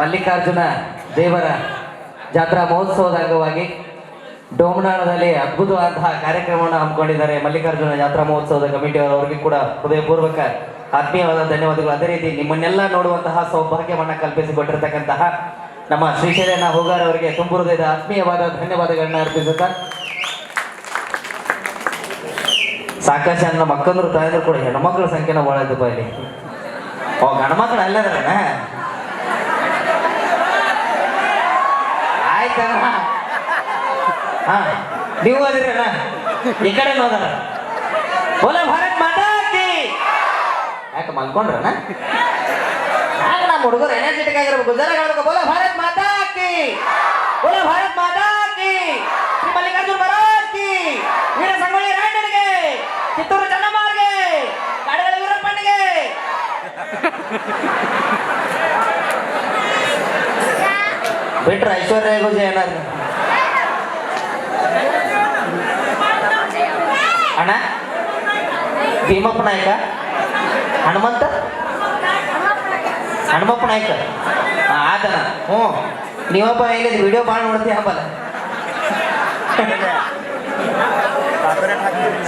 ಮಲ್ಲಿಕಾರ್ಜುನ ದೇವರ ಜಾತ್ರಾ ಮಹೋತ್ಸವದ ಅಂಗವಾಗಿ ಡೋಮನಾಳದಲ್ಲಿ ಅದ್ಭುತವಾದಂತಹ ಕಾರ್ಯಕ್ರಮವನ್ನು ಹಮ್ಮಿಕೊಂಡಿದ್ದಾರೆ ಮಲ್ಲಿಕಾರ್ಜುನ ಜಾತ್ರಾ ಮಹೋತ್ಸವದ ಕಮಿಟಿಯವರು ಅವರಿಗೆ ಕೂಡ ಹೃದಯಪೂರ್ವಕ ಆತ್ಮೀಯವಾದ ಧನ್ಯವಾದಗಳು. ಅದೇ ರೀತಿ ನಿಮ್ಮನ್ನೆಲ್ಲ ನೋಡುವಂತಹ ಸೌಭಾಗ್ಯವನ್ನು ಕಲ್ಪಿಸಿಕೊಟ್ಟಿರ್ತಕ್ಕಂತಹ ನಮ್ಮ ಶ್ರೀಶೈಲನ ಹೋಗಾರ್ ಅವರಿಗೆ ತುಂಬು ಹೃದಯದ ಆತ್ಮೀಯವಾದ ಧನ್ಯವಾದಗಳನ್ನ ಅರ್ಪಿಸುತ್ತಾ ಸಾಕಷ್ಟು ಜನ ಮಕ್ಕಂದ್ರು ತಾಯಂದ್ರು ಕೂಡ ಹೆಣ್ಮಕ್ಳ ಸಂಖ್ಯೆನ ಭಾಳ ಇದ್ದಪ್ಪ ಇಲ್ಲಿ. ಓ ಗಂಡ್ಮಕ್ಳು ಅಲ್ಲದ್ರನ? ಆಯ್ತಣ್ಣ ಹಾ, ನೀವು ಅದಿರಣ್ಣ ಈ ಕಡೆ ಹೋದಾರ ಬೋಲ ಭಾರತ್ ಮಾತಾಡ್ತಿ ಯಾಕೆ ಮಲ್ಕೊಂಡ್ರಣ್ಣ? ಯಾಕೆ ನಮ್ಮ ಹುಡುಗರು ಎನರ್ಜೆಟಿಕ್ ಆಗಿರ್ಬೇಕು ಜನ ಹೇಳ್ಬೇಕು ಬೋಲ ಭಾರತ್ ಮಾತಾಡ್ತಿ ಬೋಲ ಭಾರತ್ ಮಾತಾಡ್ತಿ ಶ್ರೀ ಮಲ್ಲಿಕಾರ್ಜುನ ಮಹಾರಾಜ್ ವೀರ ಸಂಗೊಳ್ಳಿ ರಾಯಣ್ಣನಿಗೆ! ಕಿತ್ತೂರು ಚೆನ್ನಮ್ಮವ್ರಿಗೆ ಕಾಡಗಳ ವೀರಪ್ಪನಿಗೆ ಬಿಟ್ರೆ ಐಶ್ವರ್ಯ ಗುಜೆ ಏನಾದ್ರು? ಅಣ್ಣ? ಭೀಮಪ್ಪ ನಾಯ್ಕ? ಹನುಮಂತ? ಹನುಮಪ್ಪ ನಾಯ್ಕ? ಆತನ. ಹ್ಞೂ. ನೀವಪ್ಪ ಇಲ್ಲಿ ವಿಡಿಯೋ ಭಾಳ ನೋಡ್ತೀಯ ಹಬ್ಬಲ್ಲ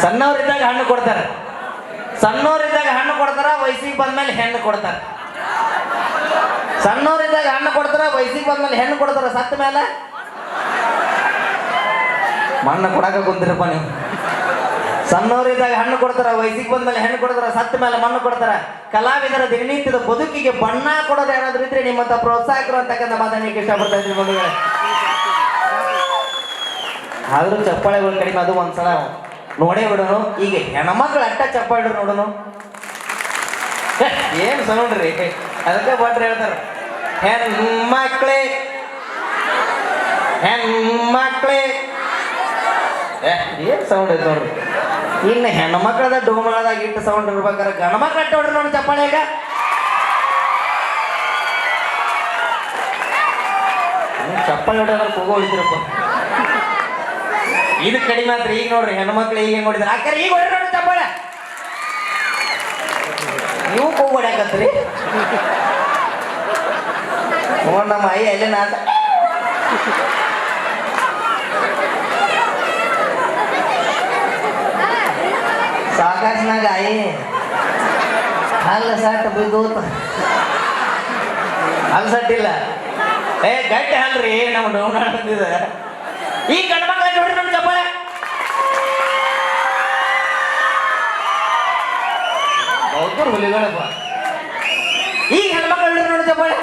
ಸಣ್ಣವರಿದ್ದಾಗ ಹಣ್ಣು ಕೊಡ್ತಾರೆ. ಸಣ್ಣವರಿದ್ದಾಗ ಹಣ್ಣು ಕೊಡ್ತಾರ, ವಯಸ್ಸಿಗೆ ಬಂದ್ಮೇಲೆ ಹೆಣ್ಣು ಕೊಡ್ತಾರೆ. ಸಣ್ಣವರಿದ್ದಾಗ ಹಣ್ಣು ಕೊಡ್ತಾರ, ವಯಸ್ಸಿಗೆ ಬಂದ್ಮೇಲೆ ಹೆಣ್ಣು ಕೊಡ್ತಾರ, ಸತ್ತ ಮೇಲೆ? ಮಣ್ಣ ಕೊಡಕ ಕುಂತಿರಪ್ಪ ನೀವು. ಸಣ್ಣವರಿದ್ದಾಗ ಹಣ್ಣು ಕೊಡ್ತಾರ, ವಯಸ್ಸಿಗೆ ಬಂದ್ಮೇಲೆ ಹೆಣ್ಣು ಕೊಡ್ತಾರ, ಸತ್ತ ಮೇಲೆ ಮಣ್ಣು ಕೊಡ್ತಾರ. ಕಲಾವಿದರ ದಿನನಿತ್ಯದ ಬದುಕಿಗೆ ಬಣ್ಣ ಕೊಡೋದು ಯಾರಾದ್ರೂ ಇದ್ರೆ ನಿಮ್ಮಂತ ಪ್ರೋತ್ಸಾಹಕರು ಅಂತಕ್ಕಂಥ ಮಾತನ್ನ ಇಷ್ಟಪಡ್ತಾ ಇದ್ದೀನಿ ಬಂಧುಗಳೇ. ಆದ್ರೂ ಚಪ್ಪಾಳೆಗಳು ಕಡಿಮೆ, ಅದು ಒಂದ್ಸಲ ನೋಡೇ ಬಿಡೋನು. ಈಗ ಹೆಣ್ಮಕ್ಳು ಅಟ್ಟ ಚಪ್ಪಾಳೆ ನೋಡೋನು. ಏನ್ ಸೌಂಡ್ರಿ? ಅದಕ್ಕೆ ಭಟ್ರು ಹೇಳ್ತಾರ. ಹೆಣ್ಮಕ್ಳೇ ಹೆಣ್ಮಕ್ಳೇ ಏನ್ ಸೌಂಡ್ ಐತೆ ನೋಡ್ರಿ? ಇನ್ನು ಹೆಣ್ಮಕ್ಳದ ಡೋಮಳದಾಗ ಇಟ್ಟು ಸೌಂಡ್ ಇರ್ಬೇಕಾರೆ ಗಣ ಮಕ್ಳು ಹೊಡ್ರಿ ನೋಡಿ ಚಪ್ಪಾಳೆ ಈಗ ಹ್ಮ್, ಚಪ್ಪಾಳೆ ಹೊಡೆಯೋದ್ರ ಕೂಗೋ ಇದು ಕಡಿಮೆ ಆದ್ರೆ ಈಗ ನೋಡ್ರಿ ಹೆಣ್ಮಕ್ಳು ಈಗ ಹೆಂಗ್ ಹೊಡಿದಾರೆ ಆಕರೆ ಈಗ ಹೊಡ್ರಿ ನೋಡಿ ಚಪ್ಪಾಳೆ. ನೀವು ಕೂಗು ಹೊಡ್ಯಾಕತ್ರಿ ನೋಡ್ ನಮ್ಮ ಅಯ್ಯ ಅಲ್ಲೇ ನಾಟ ಸಾಕಾಶನಾಗ ಅಯ್ಯ ಅಲ್ಲ ಸಟ್ ಬಿದ್ದೋತ ಅಲ್ಲಿ ಸಟ್ಟಿಲ್ಲ ಏ ಗಟ್ಟಿ ಅಲ್ರಿ ನಮ್ಮ ಡೌನ್ ಅಂತಿದೆ ಈ ಗಂಡ ನೋಡಿ ನೋಡ್ರಿ ನಮ್ಮ ಚಪ್ಪಾಳೆ ಬೌದ್ಧರು ಹುಲಿಗಳಪ್ಪ ಈಗ ಹೆಣ್ಮಕ್ಳು ನೋಡ್ರಿ ನೋಡಿ ಚಪ್ಪಾಳೆ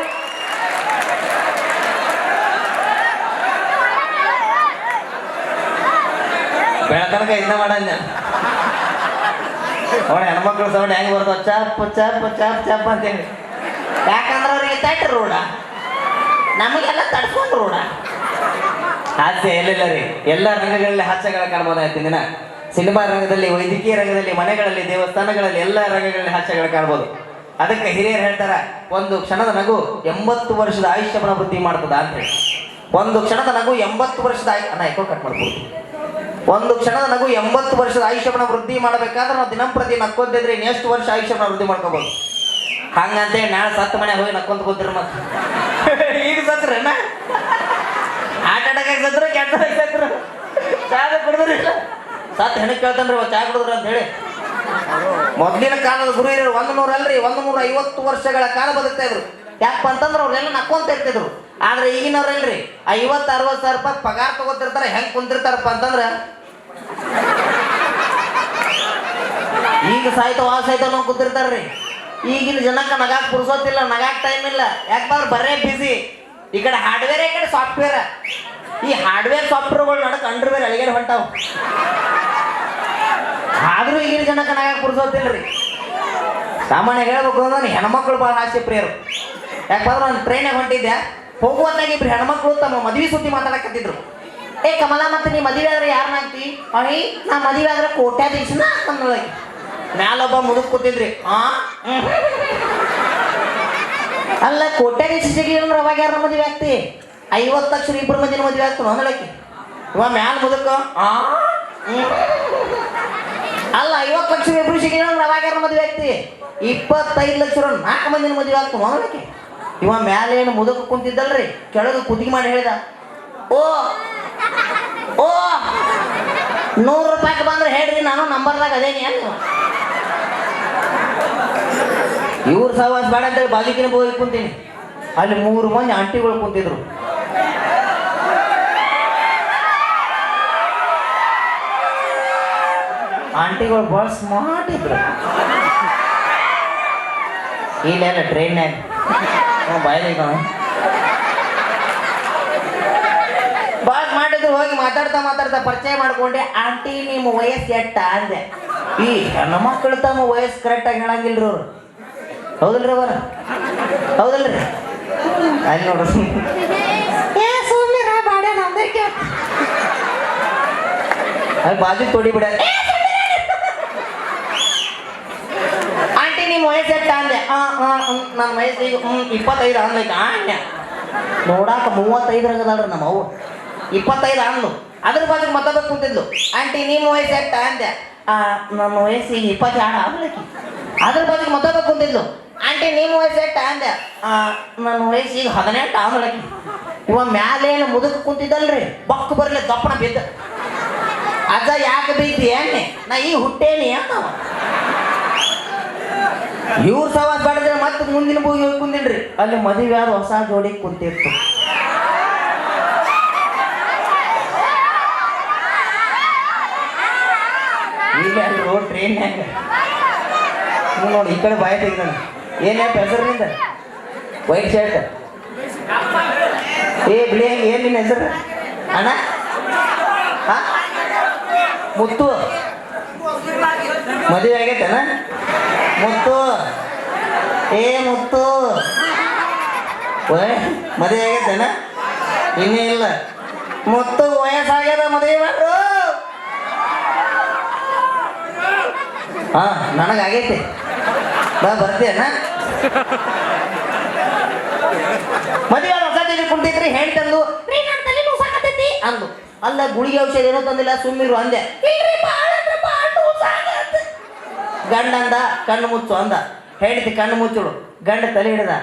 ಬೆಳತನಕ ಇನ್ನ ಮಾಡಂದ. ಅವಳ ಹೆಣ್ಮಕ್ಳು ಸೌಂಡ್ ಹೆಂಗ್ ಬರ್ತಾವ ಚಾಪ್, ಚಪ್ ಚಪ್, ಚಾಪ್ ಅಂತೇಳಿ ಯಾಕಂದ್ರೆ ಅವ್ರಿಗೆ ತಟ್ಟ ರೂಢ. ನಮಗೆಲ್ಲ ತಡ್ಕೊಂಡು ರೂಢ. ಹಾಸ್ಯ ಎಲ್ಲಿಲ್ಲ ರೀ? ಎಲ್ಲ ರಂಗಗಳಲ್ಲಿ ಹಾಸ್ಯಗಳ ಕಾಣ್ಬೋದಾಯ್ತು ದಿನ? ಸಿನಿಮಾ ರಂಗದಲ್ಲಿ, ವೈದ್ಯಕೀಯ ರಂಗದಲ್ಲಿ, ಮನೆಗಳಲ್ಲಿ, ದೇವಸ್ಥಾನಗಳಲ್ಲಿ ಎಲ್ಲ ರಂಗಗಳಲ್ಲಿ ಹಾಸ್ಯಗಳು ಕಾಣ್ಬೋದು. ಅದಕ್ಕೆ ಹಿರಿಯರು ಹೇಳ್ತಾರ, ಒಂದು ಕ್ಷಣದ ನಗು ಎಂಬತ್ತು ವರ್ಷದ ಆಯುಷ್ಯವನ್ನು ವೃದ್ಧಿ ಮಾಡ್ತದ ಅಂತ ಹೇಳಿ. ಒಂದು ಕ್ಷಣದ ನಗು ಎಂಬತ್ತು ವರ್ಷದ ಆಯ್ ಎಕೋ ಕಟ್ ಮಾಡ್ಬೋದು ಒಂದು ಕ್ಷಣದ ನಗು ಎಂಬತ್ತು ವರ್ಷದ ಆಯುಷ್ಯವನ್ನು ವೃದ್ಧಿ ಮಾಡಬೇಕಾದ್ರೆ ನಾವು ದಿನಂಪ್ರತಿ ನಕ್ಕೊಂತಿದ್ರೆ ಇನ್ನೆಷ್ಟು ವರ್ಷ ಆಯುಷ್ಯವನ್ನು ವೃದ್ಧಿ ಮಾಡ್ಕೋಬಹುದು ಹಂಗಂತೇಳಿ ನಾಳೆ ಸತ್ತ ಮನೆ ಹೋಗಿ ನಕ್ಕೊಂತ ಕೂತಿರ್ ಮತ್ತೆ. ಈಗ ಸತ್ರ ಆಟ ಆಡಕ್ಕೆ ಸತ್ರ ಕೆಟ್ಟ ಸತ್ರು. ಚಾದ ಕುಡಿದ್ರಿ ಸತ್ ಹೆಣಕ್ ಕೇಳ್ತಾನ್ರಿ ಚಾ ಕುಡಿದ್ರು ಅಂತ ಹೇಳಿ ಮೊದ್ಲಿನ ಕಾಲದ ಗುರು ಇರೋ ಒಂದು ನೂರ ಅಲ್ರಿ, ಒಂದು ನೂರ ಐವತ್ತು ವರ್ಷಗಳ ಕಾಲ ಬದುಕ್ತಾ ಇದ್ರು. ಯಾಕಪ್ಪ ಅಂತಂದ್ರೆ ಅವ್ರೆಲ್ಲ ನಕ್ಕೊಂತ ಇರ್ತಿದ್ರು. ಆದ್ರೆ ಈಗಿನವ್ರಲ್ರಿ, ಐವತ್ತು, ಅರವತ್ತು ಸಾವಿರ ರೂಪಾಯಿ ಪಗಾರ ತಗೋತಿರ್ತಾರೆ, ಹೆಂಗ್ ಕುಂತಿರ್ತಾರಪ್ಪ ಅಂತಂದ್ರ ಈಗ ಸಾಯ್ತ ವಾ ಸಾಯ್ತ ನಾವು ಕೂತಿರ್ತಾರ್ರಿ. ಈಗಿನ ಜನಕ್ಕೆ ನಗಾಕ್ ಪುರ್ಸೋತಿಲ್ಲ, ನಗಾಕ್ ಟೈಮ್ ಇಲ್ಲ. ಯಾಕಂದ್ರೆ ಬರೇ ಬಿಸಿ ಈ ಕಡೆ ಹಾರ್ಡ್ವೇರ್ ಈ ಕಡೆ ಸಾಫ್ಟ್ವೇರ್ ಈ ಹಾರ್ಡ್ವೇರ್ ಸಾಫ್ಟ್ವೇರ್ಗಳು ನಡಕ್ ಅಂಡರ್ವೇರ್ ಅಳಿಗೆ ಹೊಂಟಾವ. ಆದ್ರೂ ಈಗಿನ ಜನಕ್ಕೆ ನಗಾಕ್ ಪುರ್ಸೋತಿಲ್ರಿ. ಸಾಮಾನ್ಯ ಹೇಳ್ಬೇಕು ಅಂದ್ರೆ ಹೆಣ್ಮಕ್ಳು ಭಾಳ ಹಾಸ್ಯ ಪ್ರಿಯರು. ಯಾಕಂದ್ರೆ ನಾನು ಟ್ರೈನಾಗ ಹೊಂಟಿದ್ದೆ. ಹೋಗುವಂತಾಗ ಇಬ್ರು ಹೆಣ್ಮಕ್ಳು ತಮ್ಮ ಮದುವೆ ಸುದ್ದಿ ಮಾತಾಡಕತ್ತಿದ್ರು. ಏ ಕಮಲ, ಮತ್ತೆ ನೀ ಮದುವೆ ಆದ್ರೆ ಯಾರನ್ನಾಗ್ತಿ ಅಯ್ಯ ನಾ ಮದುವೆ ಆದ್ರೆ ಕೋಟ್ಯಾಧೀಶನ ಅಂದೊಳಗೆ ಮ್ಯಾಲೊಬ್ಬ ಮುದುಕ್ ಕೂತಿದ್ರಿ. ಆ? ಅಲ್ಲ, ಕೋಟ್ಯಾಧೀಶ ಸಿಗಿಲ್ಲ ಅವಾಗ ಯಾರ ಮದುವೆ ಆಗ್ತಿ? ಐವತ್ತು ಲಕ್ಷ ಇಬ್ಬರು ಮಂದಿನ ಮದುವೆ ಆಗ್ತಾನ ಅಂದಳಕ್ಕೆ ಇವ ಮ್ಯಾಲ ಮುದುಕ. ಆ? ಅಲ್ಲ, ಐವತ್ತು ಲಕ್ಷ ಇಬ್ರು ಸಿಗಿಲ್ಲ ಅಂದ್ರೆ ಅವಾಗ ಯಾರ ಮದುವೆ ಆಗ್ತಿ? ಇಪ್ಪತ್ತೈದು ಲಕ್ಷ ನಾಲ್ಕು ಮಂದಿನ ಮದುವೆ ಆಗ್ತು ಅಂದಳಕ್ಕೆ ಇವ ಮ್ಯಾಲ ಏನು ಮುದುಕ ಕುಂತಿದ್ದಲ್ರಿ? ಕೆಳಗೆ ಕುದಿಗೆ ಮಾಡಿ ಹೇಳಿದ. ಓ! ಓ! ನೂರು ರೂಪಾಯಿಗೆ ಬಂದ್ರೆ ಹೇಳ್ರಿ, ನಾನು ನಂಬರ್ದಾಗ ಅದೇನಿ ಏನು? ಇವ್ರ ಸಹವಾಸ ಬೇಡ ಅಂತೇಳಿ ಬಾಜುಕಿನ ಹೋಗಿ ಕುಂತೀನಿ. ಅಲ್ಲಿ ಮೂರು ಮಂದಿ ಆಂಟಿಗಳು ಕುಂತಿದ್ರು. ಆಂಟಿಗಳು ಭಾಳ ಸ್ಮಾರ್ಟ್ ಇದ್ರು. ಇಲ್ಲೆಲ್ಲ ಹ್ಞೂ ಬಾಯ್ಲಿಗ ಭಾಳ ಮಾಡಿದ್ರು, ಹೋಗಿ ಮಾತಾಡ್ತಾ ಮಾತಾಡ್ತಾ ಪರಿಚಯ ಮಾಡ್ಕೊಂಡೆ, ಆಂಟಿ, ನಿಮ್ಮ ವಯಸ್ಸು ಎಟ್ಟ? ಅಂದೆ. ಈ ಹೆಣ್ಣು ಮಕ್ಕಳು ತಮ್ಮ ವಯಸ್ಸು ಕರೆಕ್ಟಾಗಿ ಹೇಳಂಗಿಲ್ರಿ ಅವ್ರು. ಹೌದಲ್ರಿ ಅವರ ಹೌದಲ್ರಿ? ಅಲ್ಲಿ ನೋಡ್ರಿ. ಅಲ್ಲಿ ಬಾಜು ತೊಡಿ ಬಿಡ. ಆಂಟಿ ನಿಮ್ಮ ವಯಸ್ಸು ಎತ್ತ ಅಂದೆ? ನನ್ನ ವಯಸ್ಸು ಈಗ ಇಪ್ಪತ್ತೈದು ಅಂದೈತೆ ಆಣ್ಯ ನೋಡಾಕ ಮೂವತ್ತೈದರಾಗ ಅದಾಳ್ರಿ ನಮ್ಮ ಅವ್ವ. ಇಪ್ಪತ್ತೈದು ಅಂದ್ಲು. ಅದ್ರ ಬಾಜು ಮತ್ತೊಬ್ಬ ಕುಂತಿದ್ಲು. ಆಂಟಿ ನಿಮ್ಮ ವಯಸ್ಸು ಎತ್ತ ಅಂದೆ? ನಮ್ಮ ವಯಸ್ಸು ಈಗ ಇಪ್ಪತ್ತೆರಡು ಆಗ್ಲಿಕ್ಕೆ ಅದ್ರ ಬಗ್ಗೆ ಮತ್ತೊಬ್ಬ ಕುಂತಿದ್ಲು. ಆಂಟಿ ನಿಮ್ಮ ವಯಸ್ಸು ಎಟ್ಟ ಅಂದೆ. ನನ್ನ ವಯಸ್ಸು ಈಗ ಹದಿನೆಂಟು ಆಮ್ಲಕ್ಕೆ ಇವ ಮ್ಯಾಲೇನು ಮುದುಕ ಕುಂತಿದ್ದಲ್ರಿ. ಬಕ್ ಬರಲಿ ದಪ್ಪಣ ಬಿದ್ದ. ಅಜ್ಜ, ಯಾಕೆ ಬಿದ್ದಿ ಏನೇ ನಾ ಈ ಹುಟ್ಟೇನಿ ಅಂತ ಇವ್ರ ಸವಾಸ್ ಬಡದ್ರೆ ಮತ್ತೆ ಮುಂದಿನ ಭೂಗಿ ಹೋಗಿ ಕುಂದಿನ್ರಿ ಅಲ್ಲಿ ಮದುವೆ ಆದ ಹೊಸ ಜೋಡಿ ಕುಂತಿತ್ತು ಈಗ ಟ್ರೈನ್ಯಾಗ ನೋಡಿ, ಈ ಕಡೆ ಬಾಯ ತೆಗ್ದಾನ ಹೆಸರು ಹೆಸರಿನಿಂದ ವೈಟ್ ಶರ್ಟ್ ಏ ಬಿಳಿ ಏನ್ ನಿನ್ನ ಹೆಸರು? ಅಣ್ಣ? ಮುತ್ತು? ಮದುವೆ ಆಗೈತೇನ? ಮುತ್ತು? ಏ, ಮುತ್ತು? ಮದುವೆ ಆಗೈತೇನ? ಇನ್ನೇ ಇಲ್ಲ. ಮುತ್ತು ವಯಸ್ಸಾಗ್ಯದ ಮದುವೆ ಮಾಡ್ರು? ಹಾ ನನಗಾಗೈತೆ. ಬಾ ಬರ್ತೇನ ಮದುವೆ ಆದ ಹೊಸ ಜೊತೆ ಕುಂತಿದ್ರಿ ಹೆಂಡ್ತಂದು ತಂದು ತಲೆ ನುಸಾಕತ್ತೈತಿ" ಅಂದು ಅಲ್ಲ ಗುಳಿಗೆ ಔಷಧ ಏನೋ ತಂದಿಲ್ಲ ಸುಮ್ಮಿರು ಅಂದೆ. ಗಂಡ ಅಂದ ಕಣ್ಣು ಮುಚ್ಚು ಅಂದ. ಹೆಂಡತಿ ಕಣ್ಣು ಮುಚ್ಚುಳು. ಗಂಡ ತಲೆ ಹಿಡಿದ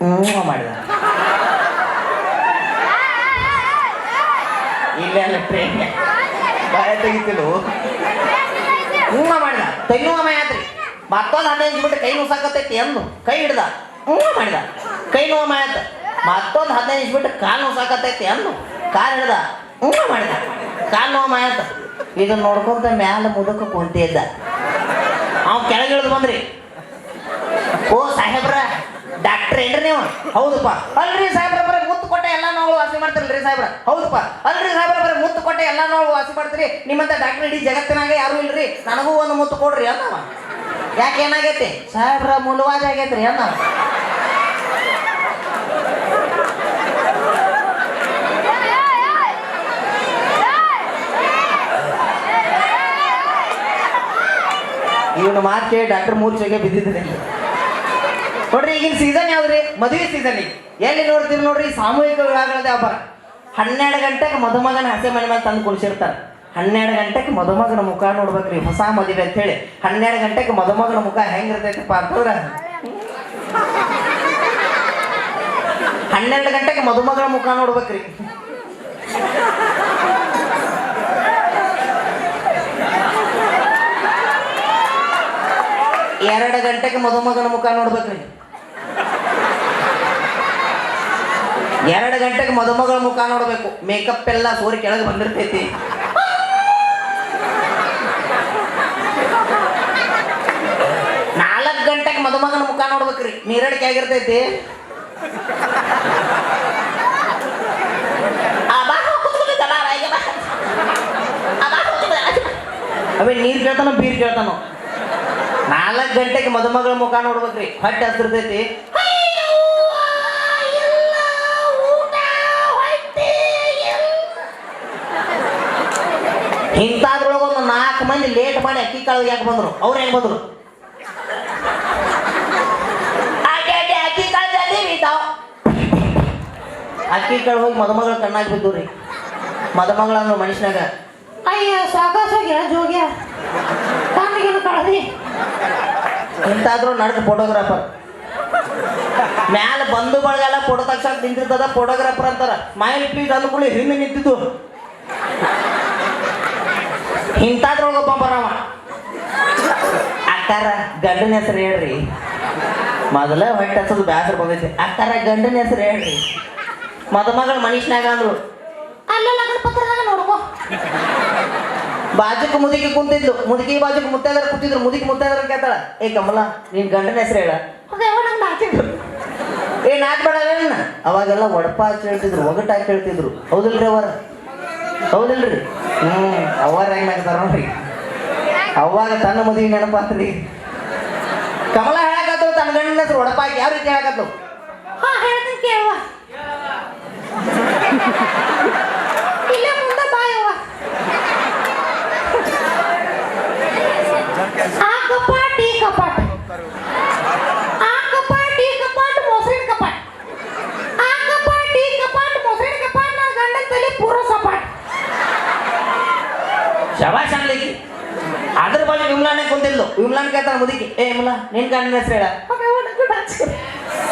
ಹ್ಞೂ ಮಾಡಿದ. ಇಲ್ಲೇ ಅಲ್ಲ ಟ್ರೈನ್ ಬಾಯ ತೆಗಿತಿಲ್ಲ? ಹ್ಞೂ ಮಾಡಿದ. ತೆನ್ನು ಯಾತ್ರಿ ಮತ್ತೊಂದು ಹದಿನೈದು ಬಿಟ್ಟು ಕೈ ನುಸಾಕತ್ತೈತಿ ಎಂದು ಕೈ ಹಿಡ್ದ. ಹ್ಞೂ ಮಾಡಿದ. ಕೈ ನೋವು ಆಯ್ತು. ಮತ್ತೊಂದು ಹದಿನೈದು ಬಿಟ್ಟು ಕಾಲು ನೋಸಾಕತ್ತೈತಿ ಅಂದು ಕಾಲು ಹಿಡ್ದ. ಹ್ಞೂ ಮಾಡಿದ. ಕಾಲು ನೋವು ಆಯ್ತು. ಇದನ್ನ ನೋಡ್ಕೊಂತ ಮ್ಯಾಲ ಬುಡಕ್ಕ ಕುಂತಿ ಇದ್ದ. ಅವ್ ಕೆಳಗೆ ಇಳಿದು ಬಂದ್ರಿ. ಓ ಸಾಹೇಬ್ರ, ಡಾಕ್ಟ್ರ್ ಏನ್ರಿ ನೀವು? ಹೌದಪ್ಪ. ಅಲ್ರಿ ಸಾಹೇಬ್ರ ಬರೀ ಮುತ್ತು ಕೊಟ್ಟೆ ಎಲ್ಲ ನೋವು ವಾಸಿ ಮಾಡ್ತಾರಲ್ರಿ ಸಾಹೇಬ್ರ ಹೌದಪ್ಪ ಅಲ್ರಿ ಸಾಹೇಬ್ರ ಬರೀ ಮುತ್ತು ಕೊಟ್ಟೆ ಎಲ್ಲ ನೋವು ವಾಸಿ ಮಾಡ್ತೀರಿ ನಿಮ್ಮಂತ ಡಾಕ್ಟರ್ ಇಡೀ ಜಗತ್ತಿನಾಗ ಯಾರು ಇಲ್ರಿ ನನಗೂ ಒಂದು ಮುತ್ತು ಕೊಡ್ರಿ ಅನ್ನವ ಯಾಕೆ ಏನಾಗೈತಿ ಸಾಹೇಬ್ರ ಮುಲುವಾಜ್ ಆಗೈತ್ರಿ ಅನ್ನವ ಇವನು ಮಾತು ಕೇಳಿ ಡಾಕ್ಟರ್ ಮೂರ್ಛೆಗೆ ಬಿದ್ದಿದ್ರೆ ನೋಡ್ರಿ, ಈಗಿನ ಸೀಸನ್ ಯಾವ್ದ್ರಿ? ಮದುವೆ ಸೀಸನ್ ಈಗ. ಎಲ್ಲಿ ನೋಡ್ತೀವಿ ನೋಡ್ರಿ ಸಾಮೂಹಿಕ ವಿವಾಹಗಳದ ಹಬ್ಬ. ಹನ್ನೆರಡು ಗಂಟೆಗೆ ಮದುಮಗನ ಹಸೆ ಮನೆ ಮೇಲೆ ತಂದು ಕುಡಿಸಿರ್ತಾರೆ ಹನ್ನೆರಡು ಗಂಟೆಗೆ ಮದುಮಗನ ಮುಖ ನೋಡ್ಬೇಕ್ರಿ, ಹೊಸ ಮದುವೆ ಅಂತ ಹೇಳಿ ಹನ್ನೆರಡು ಗಂಟೆಗೆ ಮದುಮಗನ ಮುಖ ಹೆಂಗಿರ್ತೈತಪ್ಪ ಅಂತಂದ್ರೆ? ಹನ್ನೆರಡು ಗಂಟೆಗೆ ಮದುಮಗನ ಮುಖ ನೋಡ್ಬೇಕ್ರಿ ಎರಡು ಗಂಟೆಗೆ ಮದುಮಗನ ಮುಖ ನೋಡ್ಬೇಕ್ರಿ. ಎರಡು ಗಂಟೆಗೆ ಮದುಮಗಳ ಮುಖ ನೋಡಬೇಕು. ಮೇಕಪ್ ಎಲ್ಲ ಸೋರಿ ಕೆಳಗೆ ಬಂದಿರ್ತೈತಿ. ನಾಲ್ಕು ಗಂಟೆಗೆ ಮದುಮಗನ ಮುಖ ನೋಡ್ಬೇಕ್ರಿ. ನೀರಡಿಕೆ ಆಗಿರ್ತೈತಿ. ಅವೇ ನೀರು ಕೇಳ್ತಾನೋ, ಬೀರ್ ಕೇಳ್ತಾನೋ? ನಾಲ್ಕು ಗಂಟೆಗೆ ಮದುಮಗಳ ಮುಖ ನೋಡ್ಬೇಕ್ರಿ. ಹೊಟ್ಟೆ ಹಸಿರ್ತೈತಿ ಇಂಥದ್ರೊಳಗೊಂದು ನಾಲ್ಕು ಮಂದಿ ಲೇಟ್ ಮಾಡಿ ಅಕ್ಕಿ ಕಾಳು ಯಾಕೆ ಬಂದ್ರು? ಅವ್ರು ಹೆಂಗೆ ಬಂದ್ರು. ಅಕ್ಕಿ ಕಾಳು ಹೋಗಿ ಮದುಮಗಳ ಕಣ್ಣಾಗಿ ಬಿದ್ದು ರೀ ಮದುಮಗಳ ಮನುಷ್ಯನಾಗ ಅಯ್ಯ ಸಾಕಾಸೋಗ್ಯ ಜೋಗ್ಯ. ಕಣ್ಣಿಗೇನು ಕಳದಿ ಇಂಥಾದ್ರು ನಡೆದ ಫೋಟೋಗ್ರಾಫರ್ ಮ್ಯಾಲ ಬಂದು ಬಳಗೆಲ್ಲ ಫೋಟೋ ತಕ್ಷಣ ನಿಂತಿರ್ತದ ಫೋಟೋಗ್ರಾಫರ್ ಅಂತಾರ ಮೈಲ್ ಪ್ಲೀಸ್ ಅಂದ್ಕೊಳ್ಳಿ ಹಿಂದೆ ನಿಂತಿದ್ದು. ಇಂಥದ್ರೊಳಗೊಬ್ಬ ಬರವ ಅಕ್ಕಾರ ಗಂಡನ ಹೆಸರು ಹೇಳ್ರಿ. ಮೊದಲ ಹೊಟ್ಟೆ ಹಚ್ಚೋದು ಬ್ಯಾಸರ್ ಬಂದೈತಿ. ಅಕ್ಕಾರ ಗಂಡನ ಹೆಸರು ಹೇಳ್ರಿ. ಮದುಮಗಳು ಮನುಷ್ಯನಾಗ ಅಂದ್ರು. ನೋಡ್ಕೋ ಬಾಜುಕ್ ಮುದುಕಿ ಕುಂತಿದ್ಲು. ಮುದುಕಿ ಬಾಜುಕ್ ಮುಟ್ಟಾದ್ರೆ ಕುಂತಿದ್ರು. ಮುದುಕಿ ಮುಟ್ಟಾದ್ರೆ ಕೇಳ್ತಾಳ ಏ ಕಮಲ ನಿನ್ ಗಂಡನ ಹೆಸರು ಹೇಳ. ನಂಗೆ ನಾಚಿದ್ರು ಏ ನಾಚ್ ಬೇಡ ಅವಾಗೆಲ್ಲ ಒಡಪ ಹೇಳ್ತಿದ್ರು ಒಗಟ್ ಹೇಳ್ತಿದ್ರು. ಹೌದಿಲ್ರಿ ಅವರ ಹೌದಿಲ್ರಿ? ಹ್ಮ್ ಅವಾರ ಹೆಂಗ್ ಮಾಡ್ತಾರ ನೋಡ್ರಿ. ಅವಾಗ ತನ್ನ ಮದುವೆ ನೆನಪಾತ್ರಿ. ಕಮಲ ಹೇಳಕತ್ತು ತನ್ನ ಗಂಡನ ಹೆಸರು ಒಡಪ ಯಾವ ರೀತಿ ಹೇಳಕತ್ತು ಹಾ ಹೇಳ್ತೀನಿ ಕೇಳುವ. ಮುದುಕಿ ಏ ಮುಲ ನಿನ್ ಗಂಡನ ಹೆಸರು ಹೇಳ.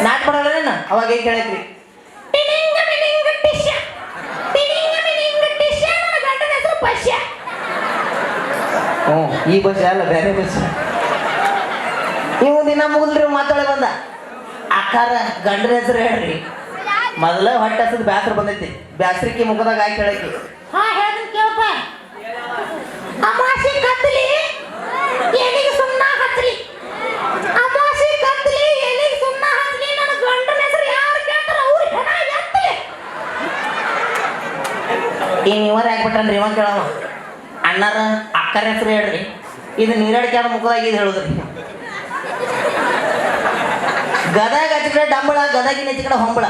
ನಾಟ್ ಮಾಡಲ್ಲ ಅವಾಗ ಏನ್ ಪಶ್ಯ. ಹ್ಞೂ ಈ ಬಸ್ ಅಲ್ಲ ಬೇರೆ ಬಸ್ ನೀವು ದಿನ ಮುಗಿದ್ರಿ ಮಾತಾಡಿ ಬಂದ? ಆಕಾರ ಗಂಡ್ರ ಹೆಸರು ಹೇಳ್ರಿ. ಮೊದಲ ಹೊಟ್ಟೆ ಹಸದ್ ಬ್ಯಾಸ್ರ ಬಂದೈತಿ. ಬ್ಯಾಸರಿಕೆ ಮುಖದಾಗ ಆಯ್ತು ಹೇಳಕ್ಕೆ ಹಾ ಹೇಳ್ತೀನಿ ಕೇಳಪ್ಪ ಅಮಾಸಿ ಕತ್ತಲಿ ಎಲ್ಲಿಗೆ ಸುಣ್ಣ ಹಚ್ಚಲಿ ಅಮಾಸಿ ಕತ್ತಲಿ ಎಲ್ಲಿಗೆ ಸುಣ್ಣ ಹಚ್ಚಲಿ ನನ್ನ ಗಂಡನ ಹೆಸರು ಯಾರು ಕೇಳ್ತಾರ ಅವ್ರು ಹೆಣ ಎತ್ತಲಿ ಈ ನೀವರ್ ಹಾಕ್ಬಿಟ್ರನ್ರಿ ಇವ ಕೇಳೋಣ ಅಣ್ಣಾರ ಅಕ್ಕರ ಹೆಸರು ಹೇಳ್ರಿ. ಇದು ನೀರಡಿಕೆ ಮುಖದಾಗ ಇದು ಹೇಳುದ್ರಿ. ಗದಗ ಹಚ್ಚ ಡಂಬಳ, ಗದಗಿನ ಹೆಚ್ಚ ಕಡೆ ಹೊಂಬಳ.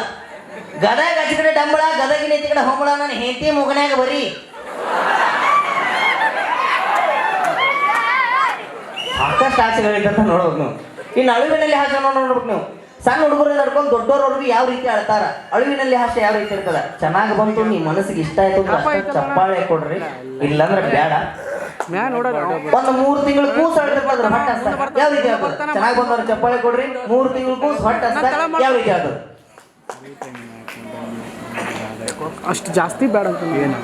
ಗದಗ ಹಚ್ಚ ಡಂಬಳ, ಗದಗಿನ ಹೆಚ್ಚ ಕಡೆ ಹೊಂಬಳ ನನ್ನ ಹೆಂಡತಿ ಮುಗನ್ಯಾಗ ಬರೀ. ಸಾಕಷ್ಟು ಆಸೆಗಳಿಂದ ನೋಡ್ಬೇಕು ನೀವು. ಇನ್ನು ಅಳುವಿನಲ್ಲಿ ಹಾಕೋಣ ನೋಡ್ಬೇಕು ನೀವು. ಸಣ್ಣ ಹುಡುಗರು ನಡ್ಕೊಂಡು ದೊಡ್ಡೋರವ್ರಿಗೆ ಯಾವ ರೀತಿ ಅಳ್ತಾರ ಅಳುವಿನಲ್ಲಿ ಹಾಸ್ಯ ಯಾವ ರೀತಿ ಇರ್ತದ? ಚೆನ್ನಾಗಿ ಬಂತು ನಿಮ್ ಮನಸ್ಸಿಗೆ ಇಷ್ಟ ಆಯ್ತು ಅಂದ್ರೆ ಚಪ್ಪಾಳೆ ಕೊಡ್ರಿ. ಇಲ್ಲಾಂದ್ರೆ ಬೇಡ ಒಂದು ಮೂರು ತಿಂಗಳು ಕೂಸು ಅಳ್ತಿರ್ಬಾರ್ದು ಹೊಟ್ಟೆ ಯಾವ ರೀತಿ ಆಗ್ತದೆ ಚೆನ್ನಾಗಿ ಬಂದವ್ರ ಚಪ್ಪಾಳೆ ಕೊಡ್ರಿ. ಮೂರು ತಿಂಗಳು ಕೂಸು ಹೊಟ್ಟೆ ಯಾವ ರೀತಿ ಆಗ್ತದೆ ಅಷ್ಟು ಜಾಸ್ತಿ ಬೇಡ ಅಂತ ಏನು?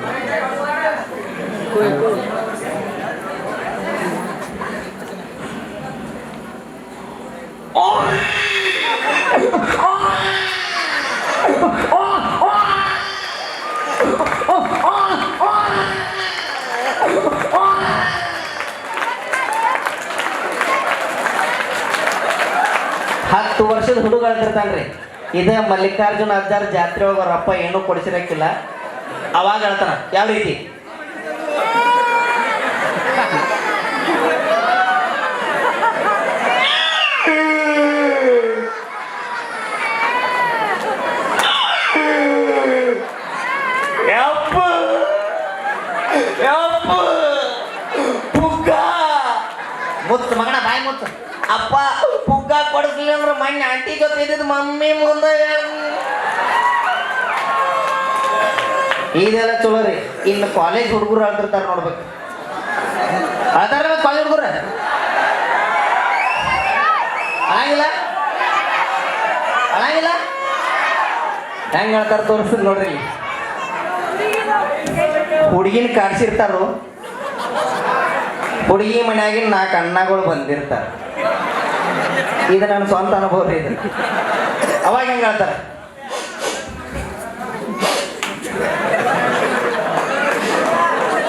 ಹತ್ತು ವರ್ಷದ ಹುಡುಗ ಅಳ್ತಿರ್ತಾನ್ರಿ ಇದೇ ಮಲ್ಲಿಕಾರ್ಜುನ ಅಜ್ಜಾರ್ ಜಾತ್ರೆ ಹೋಗೋರಪ್ಪ ಏನೂ ಕೊಡಿಸಿರಕ್ಕಿಲ್ಲ. ಅವಾಗ ಹೇಳ್ತಾನ ಯಾವ ರೀತಿ ಯಪ್ಪ ಯಪ್ಪ ಪುಗ್ಗ ಮುತ್ತು ಮಗನ ಬಾಯಿ ಮುತ್ತು ಅಪ್ಪ, ಪುಗ್ಗ ಕೊಡಿಸ್ಲಿಲ್ಲ ಅಂದ್ರೆ ಮೊನ್ನೆ ಆಂಟಿ ಜೊತೆ ಇದ್ದಿದ್ದು ಮಮ್ಮಿ ಮುಂದೆ. ಇದೆಲ್ಲ ಚಲೋ ರೀ. ಇನ್ನು ಕಾಲೇಜ್ ಹುಡುಗರು ಅಂತಿರ್ತಾರೆ ನೋಡ್ಬೇಕು. ಅದಾರ ಕಾಲೇಜ್ ಹುಡುಗರು? ಅಳಂಗಿಲ್ಲ ಆಗಿಲ್ಲ? ಹೆಂಗೆ ಹೇಳ್ತಾರೆ ತೋರಿಸ್ತದೆ ನೋಡ್ರಿ. ಹುಡುಗಿನ ಕಾಡ್ಸಿರ್ತಾರು? ಹುಡುಗಿ ಮನ್ಯಾಗಿನ ನಾಲ್ಕು ಅಣ್ಣಗಳು ಬಂದಿರ್ತಾರೆ. ಇದು ನನ್ನ ಸ್ವಂತ ಅನುಭವ ಇದು. ಅವಾಗ ಹೆಂಗೆ ಹೇಳ್ತಾರೆ?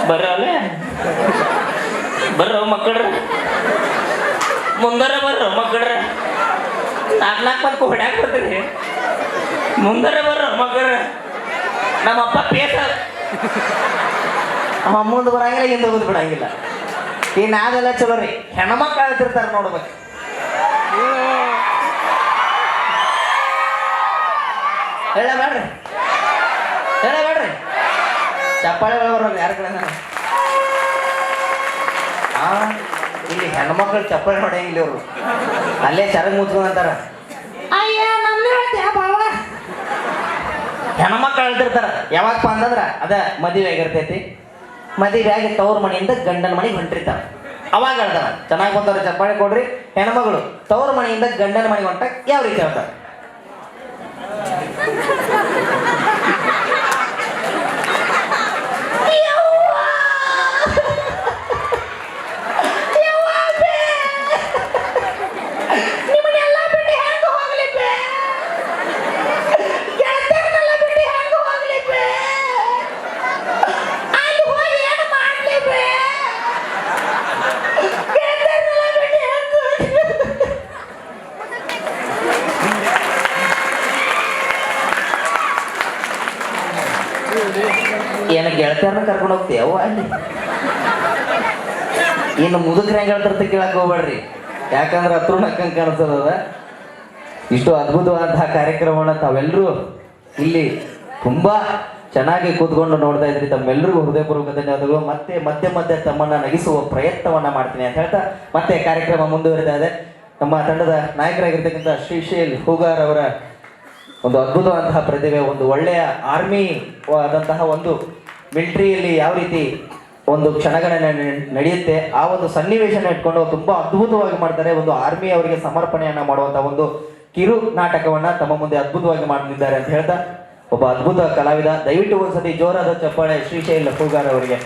ಬರ್ರಲ್ಲ? ಬರ್ರ ಮಕ್ಕಳ್ರ? ಮುಂದರ ಬರ್ರ ಮಕ್ಕಳ್ರ? ನಾಲ್ಕು ನಾಲ್ಕು ಮಂದಿ ಹೊಡ್ಯಾಕ ಬರ್ತೀರಿ ಮುಂದರ ಬರ್ರ ಮಕ್ಕಳ್ರ? ನಮ್ಮಪ್ಪ ಪೇಸ ನಮ್ಮ ಮುಂದೆ ಬರಂಗಿಲ್ಲ ಹಿಂದೆ ಹೋಗುದು ಬಿಡಂಗಿಲ್ಲ. ಈ ನಾವೆಲ್ಲ ಚಲೋ ರೀ. ಹೆಣ್ಮಕ್ಳು ಅಳ್ತಿರ್ತಾರೆ ನೋಡ್ಬೇಕು. ಹೇಳಬೇಡ್ರಿ ಹೇಳಬೇಡ್ರಿ ಚಪ್ಪಾಳೆ ಬರೋಲ್ಲ ಯಾರ ಕಡೆ ಇಲ್ಲಿ ಹೆಣ್ಮಕ್ಳು ಚಪ್ಪಾಳೆ ಹೊಡೆಯಂಗಿಲ್ಲ ಅವರು ಅಲ್ಲೇ ಚರಗ್ ಮುಚ್ಕೊಂಡಂತಾರ ಹೆಣ್ಮಕ್ಳು ಅಳ್ತಿರ್ತಾರ ಯಾವಾಗಪ್ಪ ಅಂತಂದ್ರ ಅದ ಮದುವೆ ಆಗಿರ್ತೈತಿ. ಮದುವೆ ಆಗಿ ತವ್ರ ಮನೆಯಿಂದ ಗಂಡನ ಮನೆಗೆ ಹೊಂಟಿರ್ತಾವ ಅವಾಗ ಹೇಳ್ತಾರ, ಚೆನ್ನಾಗಿ ಬಂದವ್ರ, ಚಪ್ಪಾಳೆ ಕೊಡ್ರಿ. ಹೆಣ್ಮಗಳು, ತವ್ರ ಮನೆಯಿಂದ ಗಂಡನ ಮನೆಗೆ ಹೊಂಟಾಗ ಯಾವ ರೀತಿ ಹೇಳ್ತಾರೆ? ಏನ ಗೆಳತಿಯರನ್ನ ಕರ್ಕೊಂಡು ಹೋಗ್ತೀಯವ್ವ ಅಲ್ಲಿ. ಇನ್ನು ಮುದುಕ್ರ ಹೆಂಗ್ ಹೇಳ್ತಾರ ಕೇಳಕ್ ಹೋಗ್ಬೇಡ್ರಿ. ಯಾಕಂದ್ರೆ ಹತ್ರ ನಕ್ಕಂಗ್ ಕಾಣಿಸ್ತದ ಇಷ್ಟು ಅದ್ಭುತವಾದಂತಹ ಕಾರ್ಯಕ್ರಮವನ್ನ ತಾವೆಲ್ಲರೂ ಇಲ್ಲಿ ತುಂಬಾ ಚೆನ್ನಾಗಿ ಕೂತ್ಕೊಂಡು ನೋಡ್ತಾ ಇದ್ರಿ. ತಮ್ಮೆಲ್ಲರಿಗೂ ಹೃದಯಪೂರ್ವಕ ಧನ್ಯವಾದಗಳು. ಮತ್ತೆ ಮತ್ತೆ ಮತ್ತೆ ತಮ್ಮನ್ನ ನಗಿಸುವ ಪ್ರಯತ್ನವನ್ನ ಮಾಡ್ತೀನಿ ಅಂತ ಹೇಳ್ತಾ ಮತ್ತೆ ಕಾರ್ಯಕ್ರಮ ಮುಂದುವರಿತಾ ಇದೆ. ನಮ್ಮ ತಂಡದ ನಾಯಕರಾಗಿರ್ತಕ್ಕಂಥ ಶ್ರೀಶೈಲ್ ಹೂಗಾರ್ ಅವರ ಒಂದು ಅದ್ಭುತವಾದಂತಹ ಪ್ರತಿಭೆ, ಒಂದು ಒಳ್ಳೆಯ ಆರ್ಮಿ ಆದಂತಹ ಒಂದು ಮಿಲಿಟರಿಯಲ್ಲಿ ಯಾವ ರೀತಿ ಒಂದು ಕ್ಷಣಗಣನೆ ನಡೆಯುತ್ತೆ, ಆ ಒಂದು ಸನ್ನಿವೇಶನ ಇಟ್ಕೊಂಡು ತುಂಬಾ ಅದ್ಭುತವಾಗಿ ಮಾಡ್ತಾರೆ. ಒಂದು ಆರ್ಮಿ ಅವರಿಗೆ ಸಮರ್ಪಣೆಯನ್ನ ಮಾಡುವಂತ ಒಂದು ಕಿರು ನಾಟಕವನ್ನ ತಮ್ಮ ಮುಂದೆ ಅದ್ಭುತವಾಗಿ ಮಾಡಲಿದ್ದಾರೆ ಅಂತ ಹೇಳ್ತಾ, ಒಬ್ಬ ಅದ್ಭುತ ಕಲಾವಿದ. ದಯವಿಟ್ಟು ಒಂದ್ಸತಿ ಜೋರಾದ ಚಪ್ಪಾಳೆ ಶ್ರೀಶೈಲ್ ಪೂಗಾರ್ ಅವರಿಗೆ.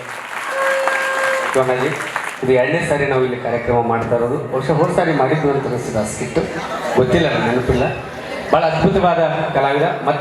ಇದು ಎರಡನೇ ಸಾರಿ ನಾವು ಇಲ್ಲಿ ಕಾರ್ಯಕ್ರಮ ಮಾಡ್ತಾ ಇರೋದು. ವರ್ಷ ಹೋದ ಸಾರಿ ಮಾಡಿದ್ದು ಅಂತ ಅನಿಸಿದ ಸ್ಕಿಟ್ಟು. ಗೊತ್ತಿಲ್ಲ ನೆನಪಿಲ್ಲ ಭಾಳ ಅದ್ಭುತವಾದ ಕಲಾವಿದ.